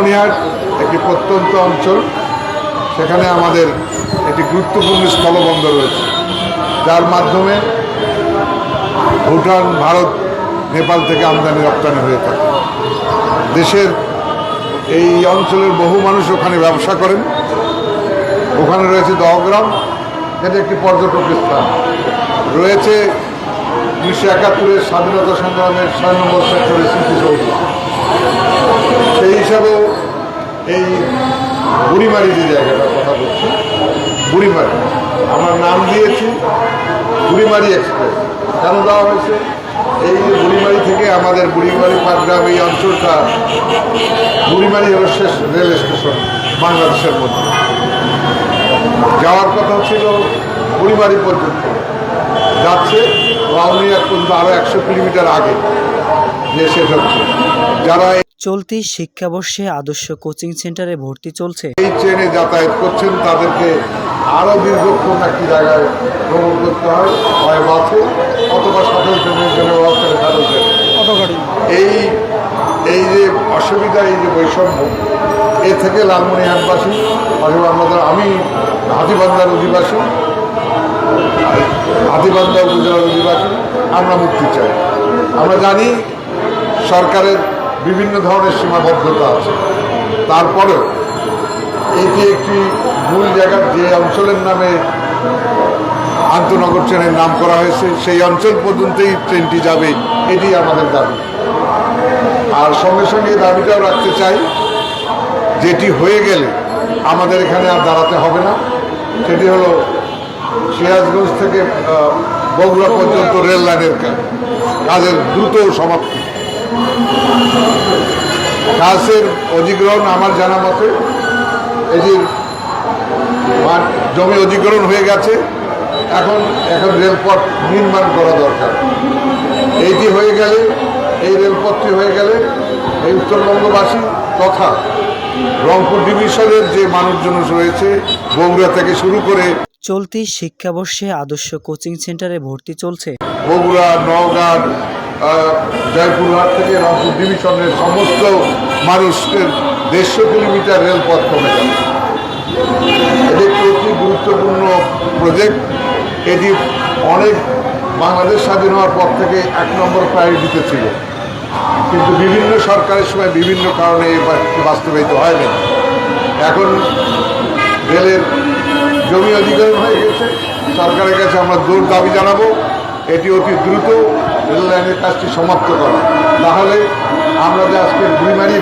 লালমনিহাট একটি প্রত্যন্ত অঞ্চল। সেখানে আমাদের একটি গুরুত্বপূর্ণ স্থলবন্দর রয়েছে। যার মাধ্যমে ভুটান, ভারত, নেপাল থেকে আমদানি রপ্তানি হয়ে থাকে। দেশের এই অঞ্চলের বহু মানুষ ওখানে ব্যবসা করেন। ওখানে রয়েছে দহগ্রাম যেটা একটি পর্যটক স্থান। রয়েছে উনিশশো একাত্তরের স্বাধীনতা সংগ্রামের ছয় নম্বর সেক্টরের স্মৃতিসৌধ সেই হিসাবেও এই বুড়িমারি যে জায়গাটার কথা বলছি। বুড়িমারি। আমরা নাম দিয়েছি বুড়িমারি এক্সপ্রেস। কেন দেওয়া হয়েছে? এই বুড়িমারি থেকে আমাদের বুড়িমারি পাটগ্রাম এই অঞ্চলটা, বুড়িমারি হলো শেষ রেল স্টেশন বাংলাদেশের মধ্যে। যাওয়ার কথা ছিল বুড়িমারি পর্যন্ত। যাচ্ছে রাউনিয়া পর্যন্ত আরও একশো কিলোমিটার আগে। যে শেষ হচ্ছে। যারা চলতি শিক্ষাবর্ষে আদর্শ কোচিং সেন্টারে ভর্তি চলছে। এই ট্রেনে যাতায়াত করছেন তাদেরকে আরও দীর্ঘক্ষণ একটি জায়গায় ভ্রমণ করতে হয় হয় বাসে অথবা সাঁতার ট্রেনের জন্য এই এই যে অসুবিধা এই যে বৈষম্য এ থেকে লালমনিহাটবাসী অথবা আমাদের আমি হাতিবান্ধার অধিবাসী হাতিবান্ধা উপজেলার অধিবাসী আমরা মুক্তি চাই। আমরা জানি সরকারের বিভিন্ন ধরনের সীমাবদ্ধতা আছে। তারপরেও এটি একটি মূল জায়গা, যে অঞ্চলের নামে আন্তনগর ট্রেনের নাম করা হয়েছে, সেই অঞ্চল পর্যন্তই ট্রেনটি যাবে, এটি আমাদের দাবি। আর সঙ্গে সঙ্গে দাবিটাও রাখতে চাই, যেটি হয়ে গেলে আমাদের এখানে আর দাঁড়াতে হবে না। সেটি হলো সিরাজগঞ্জ থেকে বগুড়া পর্যন্ত রেল লাইনের কাজের দ্রুত সমাপ্তি। কাজের অধিগ্রহণ আমার জানা মতে এটির জমি অধিগ্রহণ হয়ে গেছে। এখন এখন রেলপথ নির্মাণ করা দরকার। এইটি হয়ে গেলে এই রেলপথটি হয়ে গেলে এই উত্তরবঙ্গবাসী তথা রংপুর ডিভিশনের যে মানুষজন রয়েছে বগুড়া থেকে শুরু করে চলতি শিক্ষাবর্ষে আদর্শ কোচিং সেন্টারে ভর্তি চলছে। বগুড়া নওগাঁ জয়পুরহাট থেকে রংপুর ডিভিশনের সমস্ত মানুষের দেড়শো কিলোমিটার রেলপথ কমে যাবে। এটি একটি অতি গুরুত্বপূর্ণ প্রজেক্ট এটি অনেক বাংলাদেশ স্বাধীন হওয়ার পর থেকে এক নম্বর প্রায়োরিটিতে ছিল। কিন্তু বিভিন্ন সরকারের সময় বিভিন্ন কারণে বাস্তবায়িত হয়নি। এখন রেলের জমি অধিগ্রহণ হয়ে গেছে। সরকারের কাছে আমরা জোর দাবি জানাব। এটি অতি দ্রুত রেল লাইনের কাজটি সমাপ্ত করা। তাহলে আমরা যে আজকে বুড়িমারি